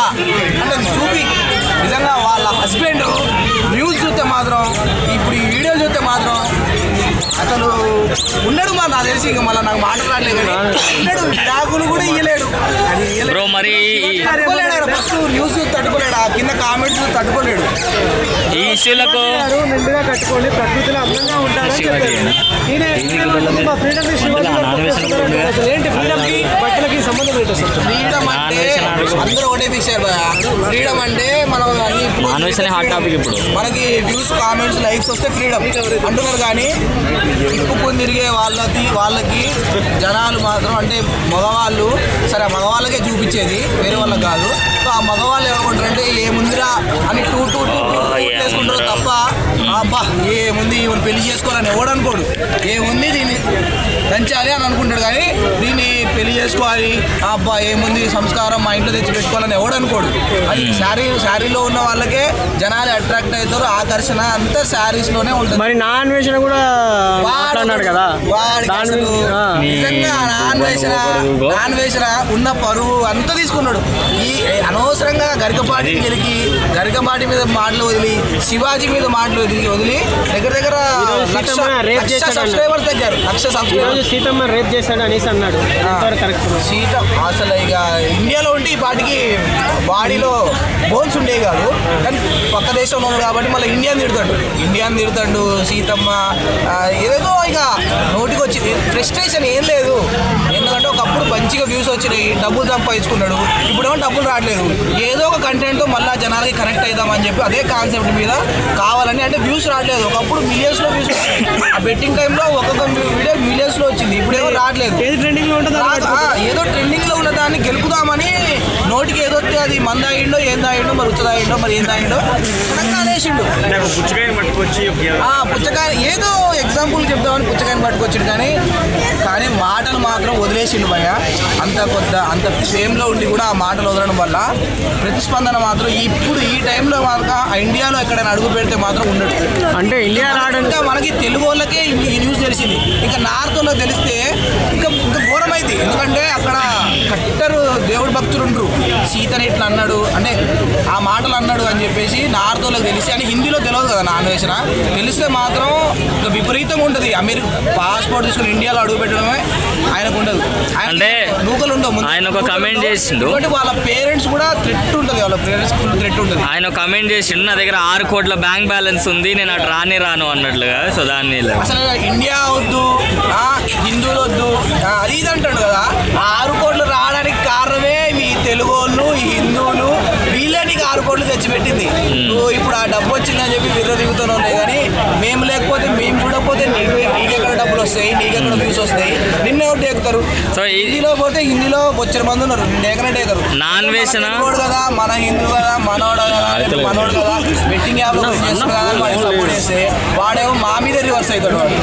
అంటే చూపి. నిజంగా వాళ్ళ హస్బెండ్ న్యూస్ చూస్తే మాత్రం ఇప్పుడు ఈ వీడియో చూస్తే మాత్రం అసలు ఉన్నాడు మా నాకు తెలిసి ఇంకా మళ్ళీ నాకు మాట ఉన్నాడు విడాకులు కూడా ఇయ్యలేడు. బ్రో మరి తట్టుకోలేడు ఫస్ట్ న్యూస్ తట్టుకోలేడు? ఆ కింద కామెంట్స్ తట్టుకోలేడు. ఈ ఇష్యూలకు నిండుగా కట్టుకోండి ప్రకృతిలో అందంగా ఉంటారని చెప్పారు ఈయన ఈయన ఉంటుంది, మా ఫ్రీడమ్కి శివాజీ గారు ప్రొటెస్ట్ అసలు ఏంటి ఫ్రీడమ్కి బట్టలకి సంబంధం ఏంటి అసలు ఫ్రీడమ్ అంటే అందరూ ఒకటే ఫిక్స్ ఫ్రీడమ్ అంటే మనం అన్ని హాట్ టాపిక్ ఇప్పుడు. మనకి వ్యూస్ కామెంట్స్ లైక్స్ వస్తే ఫ్రీడమ్ అంటున్నారు కానీ తిప్పుకొని తిరిగే వాళ్ళకి వాళ్ళకి జనాలు మాత్రం అంటే మగవాళ్ళు సరే మగవాళ్ళకే చూపించేది వేరే వాళ్ళకి కాదు. సో ఆ మగవాళ్ళు ఏమనుకుంటారంటే ఏముందిరా అని టూ టూ టూ టూ చేసుకుంటారు తప్ప అబ్బా ఏముంది ఈవెన్ పెళ్ళి చేసుకోవాలని ఎవడు అనుకోడు. ఏముంది దీన్ని పెంచాలి అని అనుకుంటాడు కానీ దీన్ని పెళ్ళి చేసుకోవాలి. అబ్బా ఏముంది సంస్కారం మా ఇంట్లో తెచ్చి పెట్టుకోవాలని ఎవడు అనుకోడు. అది శారీ శారీలో ఉన్న వాళ్ళకే జనాలు అట్రాక్ట్ అవుతారు ఆకర్షణ అంతా శారీస్లోనే ఉంటుంది. మరి నాన్ వేసిన కూడా మాట్లాడినాడు కదా. వాడికి అసలు. నిజంగా ఉన్న పరువు అంతా తీసుకున్నాడు. ఈ అనవసరంగా గరికపాటి గెలికి గరికపాటి మీద మాటలు వదిలి శివాజీ మీద మాటలు వదిలి వదిలి దగ్గర దగ్గర లక్ష. సబ్స్క్రైబర్స్ దగ్గర లక్ష సబ్స్క్రైబర్స్ సీతమ్మ రేప్ చేశాడు అనేసి అన్నాడు. కరెక్ట్ సీత అసలు ఇక ఇండియాలో ఉంటే ఈ పాటికి బాడీలో బోన్స్ ఉండేవి కాదు. కానీ పక్క దేశంలో కాబట్టి మళ్ళీ ఇండియాని తిడతాడు. ఇండియాని తిడతాడు సీతమ్మ. ఆ, ఏదేదో ఇక నోటికి వచ్చింది ఫ్రస్ట్రేషన్ ఏం లేదు. ఎందుకంటే వ్యూస్ వచ్చినాయి డబ్బులు సంపాదించుకున్నాడు. ఇప్పుడేమో డబ్బులు రావట్లేదు. ఏదో ఒక కంటెంట్తో మళ్ళీ జనాలకి కనెక్ట్ అవుదామని చెప్పి అదే కాన్సెప్ట్ మీద కావాలని అంటే వ్యూస్ రావట్లేదు. ఒకప్పుడు మిలియన్స్లో వ్యూస్ ఆ బెట్టింగ్ టైంలో ఒక్కొక్క వీడియో మిలియన్స్లో వచ్చింది. ఇప్పుడేమో రావట్లేదు. ఏది ట్రెండింగ్లో ఉంటుంది రాదు. ఆ, ఏదో ట్రెండింగ్లో ఉన్న దాన్ని గెలుపుదామని నోటికి ఏదో వస్తే అది మంద అయిండో ఏం తాగిండో మరి ఉచ్చ తాగిండో మరి ఏం పట్టుకొచ్చి ఆ పుచ్చకాయ ఏదో ఎగ్జాంపుల్ చెప్దామని పుచ్చకాయని పట్టుకొచ్చిండు కానీ కానీ మాటలు మాత్రం వదిలేసిండు భయ అంత కొద్ద అంత ఫేమ్లో ఉండి కూడా ఆ మాటలు వదలడం వల్ల ప్రతిస్పందన మాత్రం ఇప్పుడు ఈ టైంలో మాత్రం ఆ ఇండియాలో ఎక్కడైనా అడుగు పెడితే మాత్రం ఉండడు. అంటే ఇండియా రావడం ఇంకా మనకి తెలుగు వాళ్ళకే ఈ- ఈ న్యూస్ తెలిసింది. ఇంకా నార్త్ వాళ్ళకి తెలిస్తే ఇంకా ఇంకా సీతని ఇట్లా అన్నాడు అంటే ఆ మాటలు అన్నాడు అని చెప్పేసి నార్త్ వాళ్ళకి తెలిసి అని హిందీలో తెలియదు కదా నాన్ వేసిన తెలిస్తే మాత్రం ఇంకా విపరీతంగా ఉంటుంది అమెరికా పాస్పోర్ట్ తీసుకుని ఇండియాలో అడుగు పెట్టడమే ఆయనకు ఉండదు అంటే నూకలు ఉండవు. ఆయన ఒక comment చేసిండు. ఎందుకంటే వాళ్ళ పేరెంట్స్ కూడా థ్రెట్ ఉంటుంది వాళ్ళ పేరెంట్స్ థ్రెట్ ఉంటుంది ఆయన కమెంట్ చేసిండు నా దగ్గర ఆరు కోట్ల బ్యాంక్ బ్యాలెన్స్ ఉంది నేను అటు రాని రాను అన్నట్లుగా సో దాన్ని. అసలు ఇండియా వద్దు ఆ, హిందువులు వద్దు అది ఇది అంటాడు కదా ఆ ఆరు కోట్లు తెలుగు వాళ్ళు ఈ హిందువులు వీళ్ళే నీకు ఆరు కోట్లు తెచ్చిపెట్టింది. నువ్వు ఇప్పుడు ఆ డబ్బు వచ్చిందని చెప్పి విర్ర దిగుతూనే ఉన్నాయి కానీ మేము లేకపోతే మేము చూడకపోతే నీకు నీకెక్కడ డబ్బులు వస్తాయి? నీకెక్కడ వ్యూస్ వస్తాయి? నిన్న ఎవరు టేకుతారు? సో హిందీలో పోతే హిందీలో బొచ్చర మంది ఉన్నారు. నిన్న ఎక్కడ టేకరు నాన్ వేసిన కదా మన హిందూ కదా మనోడు కదా మనోడు కదా బెట్టింగ్ యాప్ చేస్తున్నాడు కదా సపోర్ట్ చేస్తే వాడేమో మా మీద రివర్స్ అవుతాడు వాడు.